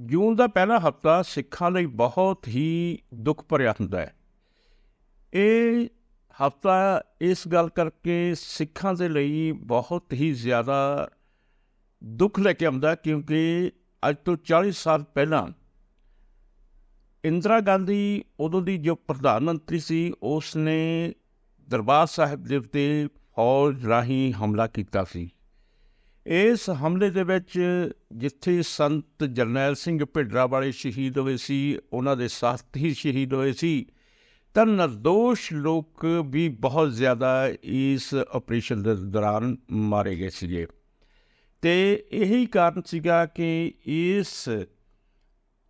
ਜੂਨ ਦਾ ਪਹਿਲਾ ਹਫਤਾ ਸਿੱਖਾਂ ਲਈ ਬਹੁਤ ਹੀ ਦੁੱਖ ਭਰਿਆ ਹੁੰਦਾ ਹੈ। ਇਹ ਹਫਤਾ ਇਸ ਗੱਲ ਕਰਕੇ ਸਿੱਖਾਂ ਦੇ ਲਈ ਬਹੁਤ ਹੀ ਜ਼ਿਆਦਾ ਦੁੱਖ ਲੈ ਕੇ ਆਉਂਦਾ ਕਿਉਂਕਿ ਅੱਜ ਤੋਂ 40 ਸਾਲ ਪਹਿਲਾਂ ਇੰਦਰਾ ਗਾਂਧੀ, ਉਦੋਂ ਦੀ ਜੋ ਪ੍ਰਧਾਨ ਮੰਤਰੀ ਸੀ ਉਸ ਨੇ ਦਰਬਾਰ ਸਾਹਿਬ ਦੇ ਉੱਤੇ ਫੌਜ ਰਾਹੀਂ ਹਮਲਾ ਕੀਤਾ ਸੀ। ਇਸ ਹਮਲੇ ਦੇ ਵਿੱਚ ਜਿੱਥੇ ਸੰਤ ਜਰਨੈਲ ਸਿੰਘ ਭਿੱਡਰਾ ਵਾਲੇ ਸ਼ਹੀਦ ਹੋਏ ਸੀ, ਉਹਨਾਂ ਦੇ ਸਾਥੀ ਸ਼ਹੀਦ ਹੋਏ ਸੀ, ਤਾਂ ਨਿਰਦੋਸ਼ ਲੋਕ ਵੀ ਬਹੁਤ ਜ਼ਿਆਦਾ ਇਸ ਆਪਰੇਸ਼ਨ ਦੇ ਦੌਰਾਨ ਮਾਰੇ ਗਏ ਸੀਗੇ। ਤੇ ਇਹੀ ਕਾਰਨ ਸੀਗਾ ਕਿ ਇਸ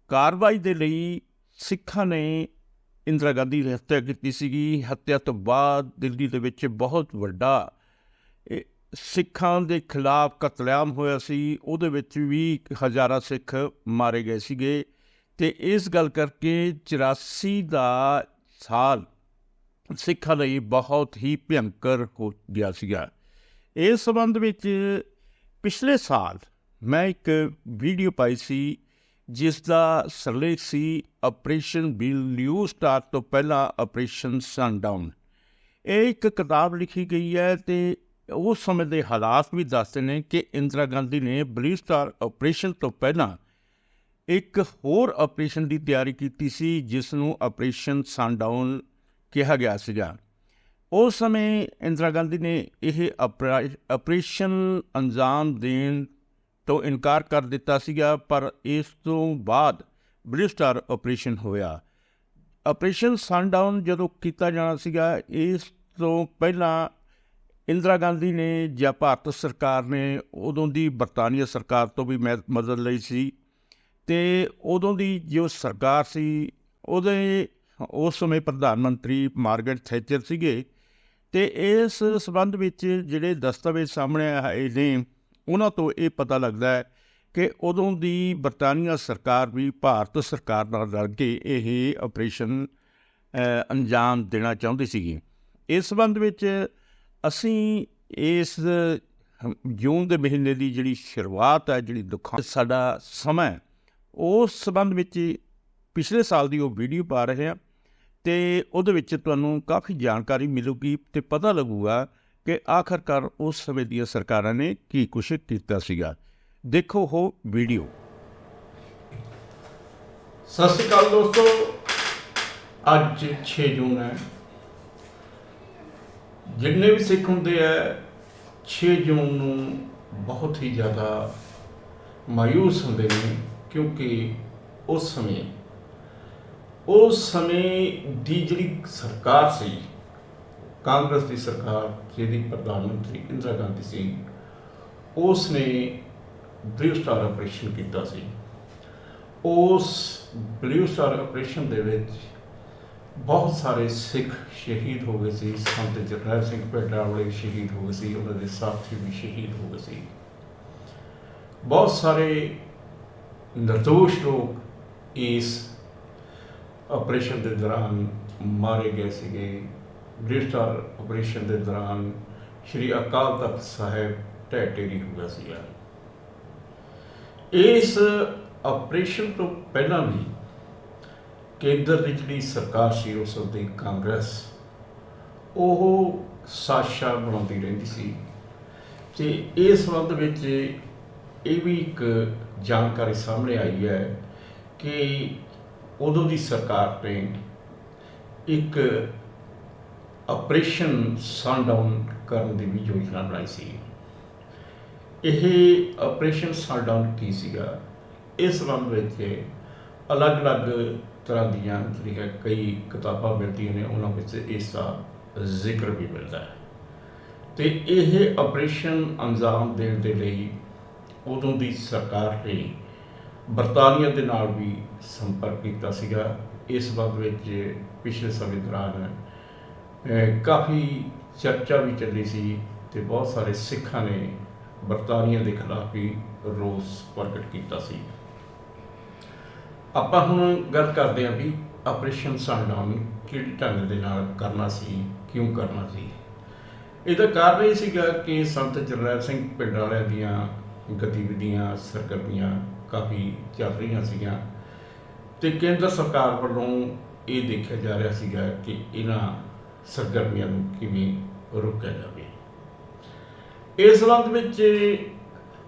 ਕਾਰਵਾਈ ਦੇ ਲਈ ਸਿੱਖਾਂ ਨੇ ਇੰਦਰਾ ਗਾਂਧੀ ਦੀ ਹੱਤਿਆ ਕੀਤੀ ਸੀਗੀ। ਹੱਤਿਆ ਤੋਂ ਬਾਅਦ ਦਿੱਲੀ ਦੇ ਵਿੱਚ ਬਹੁਤ ਵੱਡਾ ਇਹ ਸਿੱਖਾਂ ਦੇ ਖਿਲਾਫ ਕਤਲੇਆਮ ਹੋਇਆ ਸੀ, ਉਹਦੇ ਵਿੱਚ ਵੀ ਹਜ਼ਾਰਾਂ ਸਿੱਖ ਮਾਰੇ ਗਏ ਸੀਗੇ ਤੇ ਇਸ ਗੱਲ ਕਰਕੇ 84 ਦਾ ਸਾਲ ਸਿੱਖਾਂ ਲਈ ਬਹੁਤ ਹੀ ਭਿਅੰਕਰ ਹੋ ਗਿਆ ਸੀਗਾ। ਇਸ ਸੰਬੰਧ ਵਿੱਚ ਪਿਛਲੇ ਸਾਲ ਮੈਂ ਇੱਕ ਵੀਡੀਓ ਪਾਈ ਸੀ ਜਿਸ ਦਾ ਸਰਲੇਖ ਸੀ ਆਪਰੇਸ਼ਨ ਬਿਲੂ ਸਟਾਰਟ ਤੋਂ ਪਹਿਲਾਂ ਆਪਰੇਸ਼ਨ ਸਨਡਾਊਨ ਇਹ ਇੱਕ ਕਿਤਾਬ ਲਿਖੀ ਗਈ ਹੈ ਤੇ ਉਸ ਸਮੇਂ ਦੇ ਹਾਲਾਤ ਵੀ ਦੱਸਦੇ ਨੇ ਕਿ ਇੰਦਰਾ ਗਾਂਧੀ ਨੇ ਬਲੂ ਸਟਾਰ ਆਪਰੇਸ਼ਨ ਤੋਂ ਪਹਿਲਾਂ ਇੱਕ ਹੋਰ ਆਪਰੇਸ਼ਨ ਦੀ ਤਿਆਰੀ ਕੀਤੀ ਸੀ ਜਿਸ ਨੂੰ ਆਪਰੇਸ਼ਨ ਸਨਡਾਊਨ ਕਿਹਾ ਗਿਆ ਸੀਗਾ। ਉਸ ਸਮੇਂ ਇੰਦਰਾ ਗਾਂਧੀ ਨੇ ਇਹ ਆਪਰੇਸ਼ਨ ਅੰਜਾਮ ਦੇਣ ਤੋਂ ਇਨਕਾਰ ਕਰ ਦਿੱਤਾ ਸੀਗਾ, ਪਰ ਇਸ ਤੋਂ ਬਾਅਦ ਬਲੂ ਸਟਾਰ ਆਪਰੇਸ਼ਨ ਹੋਇਆ। ਆਪਰੇਸ਼ਨ ਸਨਡਾਊਨ ਜਦੋਂ ਕੀਤਾ ਜਾਣਾ ਸੀਗਾ, ਇਸ ਤੋਂ ਪਹਿਲਾਂ ਇੰਦਰਾ ਗਾਂਧੀ ਨੇ ਜਾਂ ਭਾਰਤ ਸਰਕਾਰ ਨੇ ਉਦੋਂ ਦੀ ਬਰਤਾਨੀਆ ਸਰਕਾਰ ਤੋਂ ਵੀ ਮਦਦ ਲਈ ਸੀ ਤੇ ਉਦੋਂ ਦੀ ਜੋ ਸਰਕਾਰ ਸੀ, ਉਹਦੇ ਉਸ ਸਮੇਂ ਪ੍ਰਧਾਨ ਮੰਤਰੀ ਮਾਰਗਰਟ ਥੈਚਰ ਸੀਗੇ ਤੇ ਇਸ ਸਬੰਧ ਵਿੱਚ ਜਿਹੜੇ ਦਸਤਾਵੇਜ਼ ਸਾਹਮਣੇ ਆਏ ਨੇ, ਉਹਨਾਂ ਤੋਂ ਇਹ ਪਤਾ ਲੱਗਦਾ ਹੈ ਕਿ ਉਦੋਂ ਦੀ ਬਰਤਾਨੀਆ ਸਰਕਾਰ ਵੀ ਭਾਰਤ ਸਰਕਾਰ ਨਾਲ ਰਲ ਕੇ ਇਹ ਆਪਰੇਸ਼ਨ ਅੰਜਾਮ ਦੇਣਾ ਚਾਹੁੰਦੀ ਸੀਗੀ। ਇਸ ਸਬੰਧ ਵਿੱਚ ਅਸੀਂ ਇਸ ਜੂਨ ਦੇ ਮਹੀਨੇ ਦੀ ਜਿਹੜੀ ਸ਼ੁਰੂਆਤ ਹੈ, ਜਿਹੜੀ ਦੁੱਖਾਂ ਸਾਡਾ ਸਮਾਂ ਉਸ ਸਬੰਧ ਵਿੱਚ ਪਿਛਲੇ ਸਾਲ ਦੀ ਉਹ ਵੀਡੀਓ ਪਾ ਰਹੇ ਹਾਂ ਤੇ ਉਹਦੇ ਵਿੱਚ ਤੁਹਾਨੂੰ ਕਾਫੀ ਜਾਣਕਾਰੀ ਮਿਲੂਗੀ ਤੇ ਪਤਾ ਲੱਗੂਗਾ ਕਿ ਆਖਰਕਾਰ ਉਸ ਸਮੇਂ ਦੀਆਂ ਸਰਕਾਰਾਂ ਨੇ ਕੀ ਕੁਛ ਕੀਤਾ ਸੀਗਾ। ਦੇਖੋ ਉਹ ਵੀਡੀਓ। ਸਤਿ ਸ਼੍ਰੀ ਅਕਾਲ ਦੋਸਤੋ। ਅੱਜ 6 ਜੂਨ ਹੈ। ਜਿੰਨੇ ਵੀ ਸਿੱਖ ਹੁੰਦੇ ਆ 6 ਜੂਨ ਨੂੰ ਬਹੁਤ ਹੀ ਜ਼ਿਆਦਾ ਮਾਇੂਸ ਹੁੰਦੇ ਨੇ, ਕਿਉਂਕਿ ਉਸ ਸਮੇਂ ਉਸ ਸਮੇਂ ਦੀ ਜਿਹੜੀ ਸਰਕਾਰ ਸੀ, ਕਾਂਗਰਸ ਦੀ ਸਰਕਾਰ, ਜਿਹਦੀ ਪ੍ਰਧਾਨ ਮੰਤਰੀ ਇੰਦਰਾ ਗਾਂਧੀ ਸੀ ਉਸ ਨੇ ਬਲੂ ਸਟਾਰ ਆਪਰੇਸ਼ਨ ਕੀਤਾ ਸੀ। ਉਸ ਬਲੂ ਸਟਾਰ ਆਪਰੇਸ਼ਨ ਦੇ ਵਿੱਚ ਬਹੁਤ ਸਾਰੇ ਸਿੱਖ ਸ਼ਹੀਦ ਹੋ ਗਏ ਸੀ, ਸੰਤ ਜਰਨੈਲ ਸਿੰਘ ਭੇਟਾ ਵਾਲੇ ਸ਼ਹੀਦ ਹੋ ਗਏ ਸੀ, ਉਹਨਾਂ ਦੇ ਸਾਥੀ ਵੀ ਸ਼ਹੀਦ ਹੋ ਗਏ ਸੀ। ਬਹੁਤ ਸਾਰੇ ਨਿਰਦੋਸ਼ ਲੋਕ ਇਸ ਆਪਰੇਸ਼ਨ ਦੇ ਦੌਰਾਨ ਮਾਰੇ ਗਏ ਸੀਗੇ। ਬ੍ਰਿਸਟਰ ਆਪਰੇਸ਼ਨ ਦੇ ਦੌਰਾਨ ਸ਼੍ਰੀ ਅਕਾਲ ਤਖਤ ਸਾਹਿਬ ਢਹਿ ਢੇਰੀ ਹੋ ਗਿਆ ਸੀਗਾ। ਇਸ ਆਪਰੇਸ਼ਨ ਤੋਂ ਪਹਿਲਾਂ ਵੀ ਕੇਂਦਰ ਦੀ ਜਿਹੜੀ ਸਰਕਾਰ ਸੀ, ਉਸ ਦੀ ਕਾਂਗਰਸ, ਉਹ ਸਾਜ਼ਿਸ਼ਾਂ ਬਣਾਉਂਦੀ ਰਹਿੰਦੀ ਸੀ। ਤੇ ਇਸ ਸੰਬੰਧ ਵਿੱਚ ਇਹ ਵੀ ਇੱਕ ਜਾਣਕਾਰੀ ਸਾਹਮਣੇ ਆਈ ਹੈ ਕਿ ਉਦੋਂ ਦੀ ਸਰਕਾਰ ਨੇ ਇੱਕ ਆਪਰੇਸ਼ਨ ਸਨਡਾਊਨ ਕਰਨ ਦੀ ਵੀ ਯੋਜਨਾ ਬਣਾਈ ਸੀ। ਇਹ ਆਪਰੇਸ਼ਨ ਸਨਡਾਊਨ ਕੀ ਸੀਗਾ? ਇਸ ਸੰਬੰਧ ਵਿੱਚ ਅਲੱਗ-ਅਲੱਗ ਤਰ੍ਹਾਂ ਦੀਆਂ ਜਿਹੜੀਆਂ ਕਈ ਕਿਤਾਬਾਂ ਮਿਲਦੀਆਂ ਨੇ, ਉਹਨਾਂ ਵਿੱਚ ਇਸ ਦਾ ਜ਼ਿਕਰ ਵੀ ਮਿਲਦਾ ਹੈ। ਤੇ ਇਹ ਆਪਰੇਸ਼ਨ ਅੰਜਾਮ ਦੇਣ ਦੇ ਲਈ ਉਦੋਂ ਦੀ ਸਰਕਾਰ ਨੇ ਬਰਤਾਨੀਆ ਦੇ ਨਾਲ ਵੀ ਸੰਪਰਕ ਕੀਤਾ ਸੀਗਾ। ਇਸ ਬਾਤ ਵਿੱਚ ਪਿਛਲੇ ਸਮੇਂ ਦੌਰਾਨ ਕਾਫੀ ਚਰਚਾ ਵੀ ਚੱਲੀ ਸੀ ਤੇ ਬਹੁਤ ਸਾਰੇ ਸਿੱਖਾਂ ਨੇ ਬਰਤਾਨੀਆ ਦੇ ਖਿਲਾਫ ਵੀ ਰੋਸ ਪ੍ਰਗਟ ਕੀਤਾ ਸੀ। ਆਪਾਂ ਹੁਣ ਗੱਲ ਕਰਦੇ ਹਾਂ ਵੀ ਆਪਰੇਸ਼ਨ ਸਨਡਾਊਨ ਕਿਹੜੀ ਢੰਗ ਦੇ ਨਾਲ ਕਰਨਾ ਸੀ, ਕਿਉਂ ਕਰਨਾ ਸੀ? ਇਹਦਾ ਕਾਰਨ ਇਹ ਸੀਗਾ ਕਿ ਸੰਤ ਜਰਨੈਲ ਸਿੰਘ ਪਿੰਡ ਵਾਲਿਆਂ ਦੀਆਂ ਗਤੀਵਿਧੀਆਂ, ਸਰਗਰਮੀਆਂ ਕਾਫੀ ਚੱਲ ਰਹੀਆਂ ਸੀਗੀਆਂ ਤੇ ਕੇਂਦਰ ਸਰਕਾਰ ਵੱਲੋਂ ਇਹ ਦੇਖਿਆ ਜਾ ਰਿਹਾ ਸੀਗਾ ਕਿ ਇਹਨਾਂ ਸਰਗਰਮੀਆਂ ਨੂੰ ਕਿਵੇਂ ਰੋਕਿਆ ਜਾਵੇ। ਇਸ ਸੰਬੰਧ ਵਿੱਚ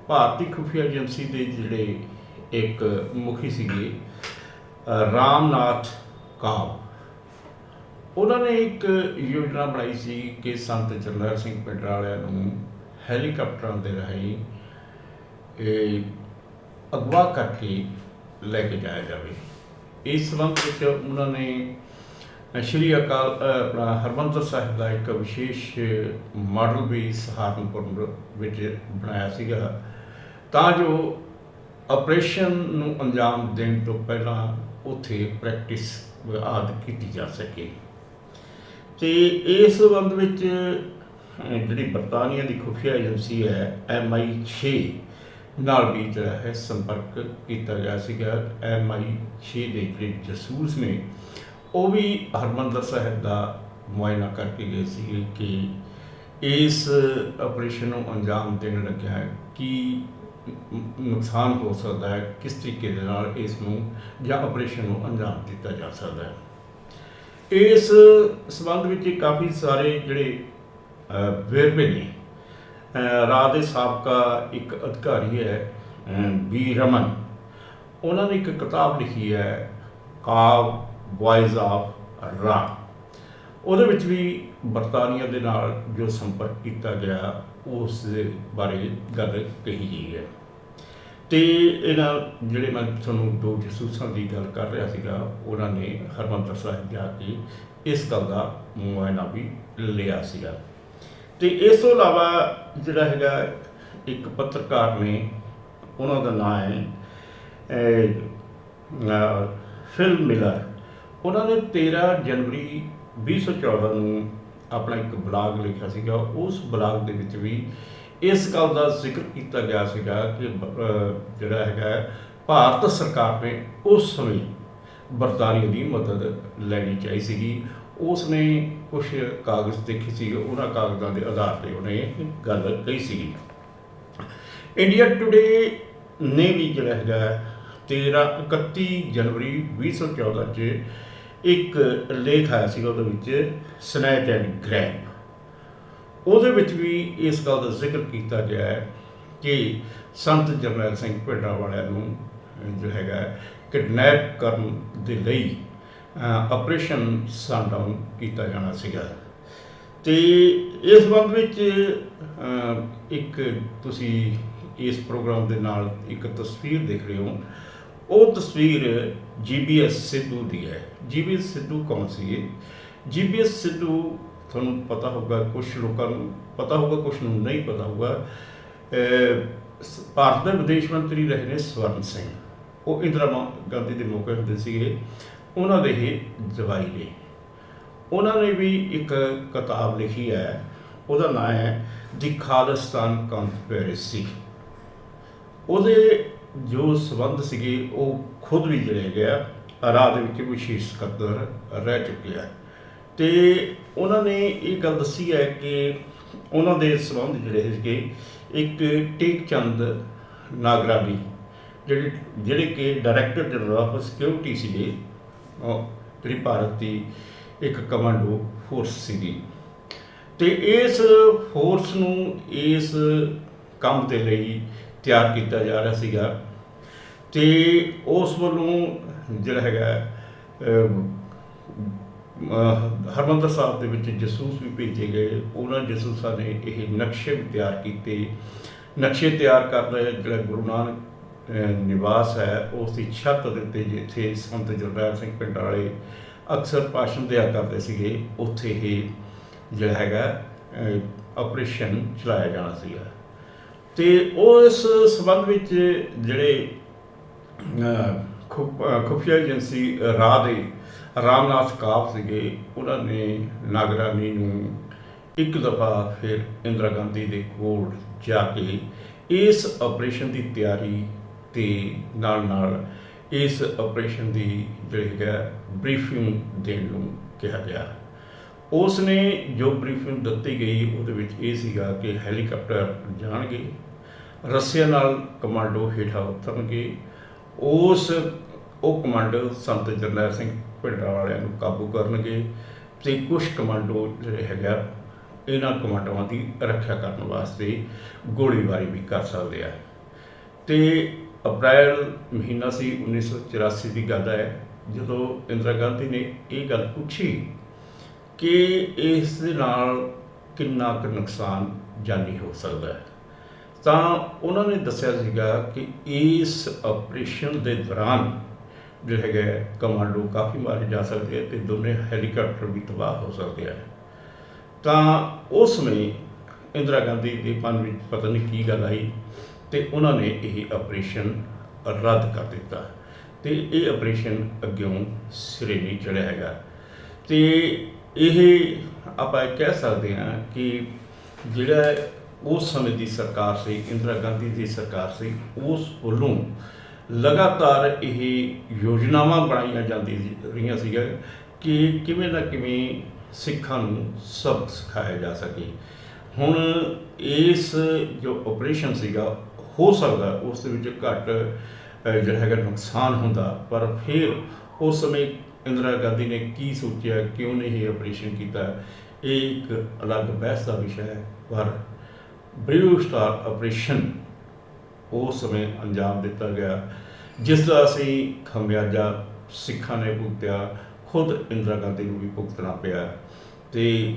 ਭਾਰਤੀ ਖੁਫੀਆ ਏਜੰਸੀ ਦੇ ਜਿਹੜੇ ਇੱਕ ਮੁਖੀ ਸੀਗੇ ਰਾਮਨਾਥ ਕਾਬ ਉਹਨਾਂ ਨੇ ਇੱਕ ਯੋਜਨਾ ਬਣਾਈ ਸੀ ਕਿ ਸੰਤ ਜਰਨੈਲ ਸਿੰਘ ਪਿੰਡ ਵਾਲਿਆਂ ਨੂੰ ਹੈਲੀਕਾਪਟਰਾਂ ਦੇ ਰਾਹੀਂ ਇਹ ਅਗਵਾ ਕਰਕੇ ਲੈ ਕੇ ਜਾਇਆ ਜਾਵੇ। ਇਸ ਸੰਬੰਧ ਵਿੱਚ ਉਹਨਾਂ ਨੇ ਸ਼੍ਰੀ ਅਕਾਲ ਆਪਣਾ ਹਰਮੰਦਰ ਸਾਹਿਬ ਦਾ ਇੱਕ ਵਿਸ਼ੇਸ਼ ਮਾਡਲ ਵੀ ਸਹਾਰਨਪੁਰ ਵਿੱਚ ਬਣਾਇਆ ਸੀਗਾ। ਤਾਂ ਜੋ ਆਪਰੇਸ਼ਨ ਨੂੰ ਅੰਜਾਮ ਦੇਣ ਤੋਂ ਪਹਿਲਾਂ ਉੱਥੇ ਪ੍ਰੈਕਟਿਸ ਆਦਿ ਕੀਤੀ ਜਾ ਸਕੇ। ਤੇ ਇਸ ਸੰਬੰਧ ਵਿੱਚ ਜਿਹੜੀ ਬਰਤਾਨੀਆ ਦੀ ਖੁਫੀਆ ਏਜੰਸੀ ਹੈ MI6 ਨਾਲ ਵੀ ਜਿਹੜਾ ਹੈ ਸੰਪਰਕ ਕੀਤਾ ਗਿਆ ਸੀਗਾ। MI6 ਦੇ ਜਿਹੜੇ ਜਸੂਸ ਨੇ, ਉਹ ਵੀ ਹਰਮੰਦਰ ਸਾਹਿਬ ਦਾ ਮੁਆਇਨਾ ਕਰਕੇ ਗਏ ਸੀ ਕਿ ਇਸ ਆਪਰੇਸ਼ਨ ਨੂੰ ਅੰਜਾਮ ਦੇਣ ਲੱਗਿਆ ਹੈ ਕੀ ਨੁਕਸਾਨ ਹੋ ਸਕਦਾ ਹੈ ਕਿਸ ਤਰੀਕੇ ਦੇ ਨਾਲ ਇਸ ਨੂੰ ਜਾਂ ਆਪਰੇਸ਼ਨ ਨੂੰ ਅੰਜਾਮ ਦਿੱਤਾ ਜਾ ਸਕਦਾ ਹੈ? ਇਸ ਸਬੰਧ ਵਿੱਚ ਕਾਫੀ ਸਾਰੇ ਜਿਹੜੇ ਵੇਰਵੇ ਨੇ। ਅਹ, ਰਾਜ ਦੇ ਸਾਬਕਾ ਇੱਕ ਅਧਿਕਾਰੀ ਹੈ ਬੀ ਰਮਨ। ਉਹਨਾਂ ਨੇ ਇੱਕ ਕਿਤਾਬ ਲਿਖੀ ਹੈ ਕਾਵ ਵਾਇਸ ਆਫ ਰਾ ਉਹਦੇ ਵਿੱਚ ਵੀ ਬਰਤਾਨੀਆ ਦੇ ਨਾਲ ਜੋ ਸੰਪਰਕ ਕੀਤਾ ਗਿਆ ਉਸ ਦੇ ਬਾਰੇ ਗੱਲ ਕਹੀ ਗਈ ਹੈ। ਤੇ ਇਹਨਾਂ ਜਿਹੜੇ ਮੈਂ ਤੁਹਾਨੂੰ ਦੋ ਜਸੂਸਾਂ ਦੀ ਗੱਲ ਕਰ ਰਿਹਾ ਸੀਗਾ ਉਹਨਾਂ ਨੇ ਹਰਮੰਦਰ ਸਾਹਿਬ ਜਾ ਕੇ ਇਸ ਗੱਲ ਦਾ ਮੁਆਇਨਾ ਵੀ ਲਿਆ ਸੀਗਾ। ਤੇ ਇਸ ਤੋਂ ਇਲਾਵਾ ਜਿਹੜਾ ਹੈਗਾ ਇੱਕ ਪੱਤਰਕਾਰ ਨੇ ਉਹਨਾਂ ਦਾ ਨਾਮ ਹੈ ਅਹ, ਅਹ, ਫਿਲ ਮਿਲਰ। ਉਹਨਾਂ ਨੇ 13 ਜਨਵਰੀ 2014 ਨੂੰ ਆਪਣਾ ਇੱਕ ਬਲਾਗ ਲਿਖਿਆ ਸੀਗਾ, ਉਸ ਬਲਾਗ ਦੇ ਵਿੱਚ ਵੀ ਇਸ ਗੱਲ ਦਾ ਜ਼ਿਕਰ ਕੀਤਾ ਗਿਆ ਸੀਗਾ ਕਿ ਜਿਹੜਾ ਹੈਗਾ ਭਾਰਤ ਸਰਕਾਰ ਨੇ ਉਸ ਸਮੇਂ ਬਰਤਾਨੀਆ ਦੀ ਮਦਦ ਲੈਣੀ ਚਾਹੀ ਸੀਗੀ। ਉਸ ਨੇ ਕੁਝ ਕਾਗਜ਼ ਦੇਖੇ ਸੀ, ਉਹਨਾਂ ਕਾਗਜ਼ਾਂ ਦੇ ਆਧਾਰ ਤੇ ਉਹਨੇ ਗੱਲ ਕਹੀ ਸੀਗੀ। ਇੰਡੀਆ ਟੁਡੇ ਨੇ ਵੀ ਜਿਹੜਾ ਹੈਗਾ 13 31 ਜਨਵਰੀ 2014 ਚ ਇੱਕ ਲੇਖ ਆਇਆ ਸੀਗਾ ਉਹਦੇ ਵਿੱਚ ਸਨੈਚ ਐਂਡ ਗ੍ਰੈਬ ਉਹਦੇ ਵਿੱਚ ਵੀ ਇਸ ਗੱਲ ਦਾ ਜ਼ਿਕਰ ਕੀਤਾ ਗਿਆ ਹੈ ਕਿ ਸੰਤ ਜਰਨੈਲ ਸਿੰਘ ਭਿੰਡਰਾਂ ਵਾਲਿਆਂ ਨੂੰ ਜੋ ਹੈਗਾ ਕਿਡਨੈਪ ਕਰਨ ਦੇ ਲਈ ਆਪਰੇਸ਼ਨ ਸਨਡਾਊਨ ਕੀਤਾ ਜਾਣਾ ਸੀਗਾ। ਤੇ ਇਸ ਸੰਬੰਧ ਵਿੱਚ ਇੱਕ ਤੁਸੀਂ ਇਸ ਪ੍ਰੋਗਰਾਮ ਦੇ ਨਾਲ ਇੱਕ ਤਸਵੀਰ ਦੇਖ ਰਹੇ ਹੋ। ਉਹ ਤਸਵੀਰ ਜੀਬੀਐਸ ਸਿੱਧੂ ਦੀ ਹੈ। ਜੀਬੀਐਸ ਸਿੱਧੂ ਕੌਣ ਸੀ? ਜੀਬੀਐਸ ਸਿੱਧੂ, ਤੁਹਾਨੂੰ ਪਤਾ ਹੋਊਗਾ ਕੁਝ ਲੋਕਾਂ ਨੂੰ ਪਤਾ ਹੋਊਗਾ ਕੁਝ ਨੂੰ ਨਹੀਂ ਪਤਾ ਹੋਊਗਾ ਸ- ਭਾਰਤ ਦੇ ਵਿਦੇਸ਼ ਮੰਤਰੀ ਰਹੇ ਨੇ ਸਵਰਨ ਸਿੰਘ। ਉਹ ਇੰਦਰਾ ਗਾਂਧੀ ਦੇ ਮੌਕੇ ਹੁੰਦੇ ਸੀਗੇ। ਉਹਨਾਂ ਦੇ ਹੀ ਜਵਾਈ ਨੇ। ਉਹਨਾਂ ਨੇ ਵੀ ਇੱਕ ਕਿਤਾਬ ਲਿਖੀ ਹੈ। ਉਹਦਾ ਨਾਮ ਹੈ, ਦੀ ਖਾਲਿਸਤਾਨ ਕਨਸਪੀਰੇਸੀ ਉਹਦੇ ਜੋ ਸਬੰਧ ਸੀਗੇ, ਉਹ ਖੁਦ ਵੀ ਜਿਹੜੇ ਗਿਆ ਰਾਹ ਦੇ ਵਿੱਚ ਵਿਸ਼ੇਸ਼ ਸਕੱਤਰ ਰਹਿ ਚੁੱਕੇ ਆ। ਤੇ ਉਹਨਾਂ ਨੇ ਇਹ ਗੱਲ ਦੱਸੀ ਹੈ ਕਿ ਉਹਨਾਂ ਦੇ ਸਬੰਧ ਜਿਹੜੇ ਸੀਗੇ, ਇੱਕ ਟੇਕ ਚੰਦ ਨਾਗਰਾਨੀ ਜਿਹੜੇ ਜਿਹੜੇ ਕਿ ਡਾਇਰੈਕਟਰ ਜਨਰਲ ਆਫ ਸਿਕਿਉਰਿਟੀ ਸੀਗੇ ਜਿਹੜੀ ਭਾਰਤ ਦੀ ਇੱਕ ਕਮਾਂਡੋ ਫੋਰਸ ਸੀਗੀ। ਤੇ ਇਸ ਫੋਰਸ ਨੂੰ, ਇਸ ਕੰਮ ਦੇ ਲਈ ਤਿਆਰ ਕੀਤਾ ਜਾ ਰਿਹਾ ਸੀਗਾ। ਤੇ ਉਸ ਵੱਲੋਂ ਜਿਹੜਾ ਹੈਗਾ ਅਮ, ਹਰਿਮੰਦਰ ਸਾਹਿਬ ਦੇ ਵਿੱਚ ਜਸੂਸ ਵੀ ਭੇਜੇ ਗਏ। ਉਹਨਾਂ ਜਸੂਸਾਂ ਨੇ ਇਹ ਨਕਸ਼ੇ ਵੀ ਤਿਆਰ ਕੀਤੇ। ਨਕਸ਼ੇ ਤਿਆਰ ਕਰ ਰਹੇ ਜਿਹੜਾ ਗੁਰੂ ਨਾਨਕ ਨਿਵਾਸ ਹੈ ਉਸ ਦੀ ਛੱਤ ਦੇ ਉੱਤੇ ਜਿੱਥੇ ਸੰਤ ਜਰਨੈਲ ਸਿੰਘ ਪਿੰਡ ਵਾਲੇ ਅਕਸਰ ਭਾਸ਼ਣ ਦਿਆ ਕਰਦੇ ਸੀਗੇ ਉੱਥੇ ਇਹ ਜਿਹੜਾ ਹੈਗਾ ਆਪਰੇਸ਼ਨ ਚਲਾਇਆ ਜਾਣਾ ਸੀਗਾ। ਤੇ ਇਸ ਸਬੰਧ ਵਿੱਚ ਜਿਹੜੇ ਅਹ, ਖੁਫੀਆ ਏਜੰਸੀ ਰਾਹ ਦੇ ਰਾਮਨਾਥ ਕਾਪ ਸੀਗੇ ਉਹਨਾਂ ਨੇ ਨਾਗਰਾਨੀ ਨੂੰ ਇੱਕ ਦਫਾ ਫਿਰ ਇੰਦਰਾ ਗਾਂਧੀ ਦੇ ਕੋਲ ਜਾ ਕੇ ਇਸ ਆਪਰੇਸ਼ਨ ਦੀ ਤਿਆਰੀ ਤੇ ਨਾਲ ਨਾਲ ਇਸ ਆਪਰੇਸ਼ਨ ਦੀ ਜਿਹੜੀ ਹੈਗਾ ਬਰੀਫਿੰਗ ਦੇਣ ਨੂੰ ਕਿਹਾ ਗਿਆ। ਉਸ ਨੇ ਜੋ ਬਰੀਫਿੰਗ ਦਿੱਤੀ ਗਈ, ਉਹਦੇ ਵਿੱਚ ਇਹ ਸੀਗਾ ਕਿ ਹੈਲੀਕਾਪਟਰ ਜਾਣਗੇ, ਰਸੀਆ ਨਾਲ ਕਮਾਂਡੋ ਹੇਠਾਂ ਉਤਰਨਗੇ। ਉਸ, ਉਹ ਕਮਾਂਡੋ ਸੰਤ ਜਰਨੈਲ ਸਿੰਘ ਭਿੰਡਰਾਂ ਵਾਲਿਆਂ ਨੂੰ ਕਾਬੂ ਕਰਨਗੇ ਤੇ ਕੁਝ ਕਮਾਂਡੋ ਜਿਹੜੇ ਹੈਗਾ ਇਹਨਾਂ ਕਮਾਂਡੋਆਂ ਦੀ ਰੱਖਿਆ ਕਰਨ ਵਾਸਤੇ ਗੋਲੀਬਾਰੀ ਵੀ ਕਰ ਸਕਦੇ ਆ। ਤੇ ਅਪ੍ਰੈਲ ਮਹੀਨਾ ਸੀ 1984 ਦੀ ਗੱਲ ਹੈ, ਜਦੋਂ ਇੰਦਰਾ ਗਾਂਧੀ ਨੇ ਇਹ ਗੱਲ ਪੁੱਛੀ ਕਿ ਇਸ ਦੇ ਨਾਲ ਕਿੰਨਾ ਕੁ ਨੁਕਸਾਨ ਜਾਨੀ ਹੋ ਸਕਦਾ ਹੈ। ਤਾਂ ਉਹਨਾਂ ਨੇ ਦੱਸਿਆ ਸੀਗਾ ਕਿ ਇਸ ਆਪਰੇਸ਼ਨ ਦੇ ਦੌਰਾਨ ਜਿਹੜੇ ਹੈਗਾ ਕਮਾਂਡੋ ਕਾਫੀ ਮਾਰੇ ਜਾ ਸਕਦੇ ਆ ਤੇ ਦੋਨੇ ਹੈਲੀਕਾਪਟਰ ਵੀ ਤਬਾਹ ਹੋ ਸਕਦੇ ਆ ਤਾਂ ਉਸ ਸਮੇਂ ਇੰਦਰਾ ਗਾਂਧੀ ਦੇ ਮਨ ਵਿੱਚ ਪਤਾ ਨਹੀਂ ਕੀ ਗੱਲ ਆਈ ਤੇ ਉਹਨਾਂ ਨੇ ਇਹ ਆਪਰੇਸ਼ਨ ਰੱਦ ਕਰ ਦਿੱਤਾ ਤੇ ਇਹ ਆਪਰੇਸ਼ਨ ਅੱਗਿਓਂ ਸਿਰੇ ਨਹੀਂ ਚੜਿਆ ਹੈਗਾ। ਤੇ ਇਹ ਆਪਾਂ ਇਹ ਕਹਿ ਸਕਦੇ ਹਾਂ ਕਿ ਜਿਹੜਾ ਉਸ ਸਮੇਂ ਦੀ ਸਰਕਾਰ ਸੀ, ਇੰਦਰਾ ਗਾਂਧੀ ਦੀ ਸਰਕਾਰ ਸੀ, ਉਸ ਵੱਲੋਂ ਲਗਾਤਾਰ ਇਹ ਯੋਜਨਾਵਾਂ ਬਣਾਈਆਂ ਜਾਂਦੀ ਰਹੀਆਂ ਸੀਗਾ ਕਿ ਕਿਵੇਂ ਨਾ ਕਿਵੇਂ ਸਿੱਖਾਂ ਨੂੰ ਸਬਕ ਸਿਖਾਇਆ ਜਾ ਸਕੇ। ਹੁਣ ਇਸ ਜੋ ਆਪਰੇਸ਼ਨ ਸੀਗਾ, ਹੋ ਸਕਦਾ ਉਸ ਦੇ ਵਿੱਚ ਘੱਟ ਜਿਹੜਾ ਹੈਗਾ ਨੁਕਸਾਨ ਹੁੰਦਾ, ਪਰ ਫਿਰ ਉਸ ਸਮੇਂ ਇੰਦਰਾ ਗਾਂਧੀ ਨੇ ਕੀ ਸੋਚਿਆ, ਕਿਉਂ ਨਹੀਂ ਇਹ ਆਪਰੇਸ਼ਨ ਕੀਤਾ? ਇਹ ਇੱਕ ਅਲੱਗ ਬਹਿਸ ਦਾ ਵਿਸ਼ਾ ਹੈ, ਪਰ ਬਲੂ ਸਟਾਰ ਆਪਰੇਸ਼ਨ ਉਸ ਸਮੇਂ ਅੰਜਾਮ ਦਿੱਤਾ ਗਿਆ, ਜਿਸ ਦਾ ਅਸੀਂ ਖਮਿਆਜਾ ਸਿੱਖਾਂ ਨੇ ਭੁਗਤਿਆ, ਖੁਦ ਇੰਦਰਾ ਗਾਂਧੀ ਨੂੰ ਵੀ ਭੁਗਤਣਾ ਪਿਆ। ਤੇ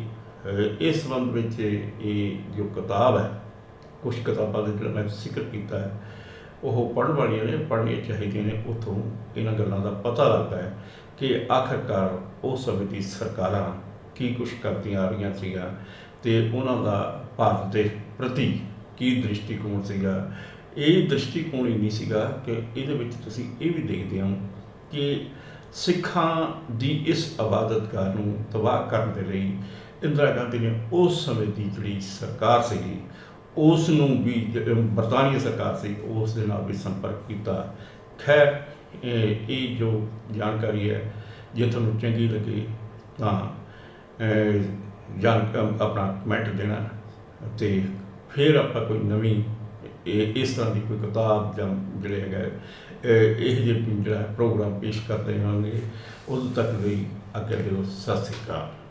ਇਸ ਸੰਬੰਧ ਵਿੱਚ ਇਹ ਜੋ ਕਿਤਾਬ ਹੈ ਕੁਝ ਕਿਤਾਬਾਂ ਦੇ ਜਿਹੜਾ ਮੈਂ ਜ਼ਿਕਰ ਕੀਤਾ ਹੈ, ਉਹ ਪੜ੍ਹਨ ਵਾਲੀਆਂ ਨੇ, ਪੜ੍ਹਨੀਆਂ ਚਾਹੀਦੀਆਂ ਨੇ, ਉੱਥੋਂ ਇਹਨਾਂ ਗੱਲਾਂ ਦਾ ਪਤਾ ਲੱਗਦਾ ਹੈ। ਕਿ ਆਖਰਕਾਰ ਉਸ ਸਮੇਂ ਦੀ ਸਰਕਾਰਾਂ ਕੀ ਕੁਝ ਕਰਦੀਆਂ ਆ ਰਹੀਆਂ ਸੀਗਾ ਤੇ ਉਹਨਾਂ ਦਾ ਭਾਰਤ ਦੇ ਪ੍ਰਤੀ ਕੀ ਦ੍ਰਿਸ਼ਟੀਕੋਣ ਸੀਗਾ? ਇਹ ਦ੍ਰਿਸ਼ਟੀਕੋਣ ਹੀ ਨਹੀਂ ਸੀਗਾ ਕਿ ਇਹਦੇ ਵਿੱਚ ਤੁਸੀਂ ਇਹ ਵੀ ਦੇਖਦੇ ਹੋ ਕਿ ਸਿੱਖਾਂ ਦੀ ਇਸ ਇਬਾਦਤਗਾਹ ਨੂੰ ਤਬਾਹ ਕਰਨ ਦੇ ਲਈ ਇੰਦਰਾ ਗਾਂਧੀ ਨੇ ਉਸ ਸਮੇਂ ਦੀ ਜਿਹੜੀ ਸਰਕਾਰ ਸੀਗੀ, ਉਸ ਨੂੰ ਵੀ ਬਰਤਾਨੀਆ ਸਰਕਾਰ ਸੀ, ਉਸ ਦੇ ਨਾਲ ਵੀ ਸੰਪਰਕ ਕੀਤਾ। ਖੈਰ ਇਹ ਇਹ ਜੋ ਜਾਣਕਾਰੀ ਹੈ ਜੇ ਤੁਹਾਨੂੰ ਚੰਗੀ ਲੱਗੇ ਤਾਂ ਜਾਣ ਆਪਣਾ ਕਮੈਂਟ ਦੇਣਾ ਤੇ ਫਿਰ ਆਪਾਂ ਕੋਈ ਨਵੀਂ ਇਹ ਇਸ ਤਰ੍ਹਾਂ ਦੀ ਕੋਈ ਕਿਤਾਬ ਜਾਂ ਜਿਹੜੇ ਹੈਗਾ ਅਹ, ਇਹ ਜਿਹੇ ਜਿਹੜਾ ਪ੍ਰੋਗਰਾਮ ਪੇਸ਼ ਕਰਦੇ ਹੋਵਾਂਗੇ ਉਦੋਂ ਤੱਕ ਲਈ ਅੱਗੇ ਦਿਓ ਸਤਿ ਸ਼੍ਰੀ ਅਕਾਲ।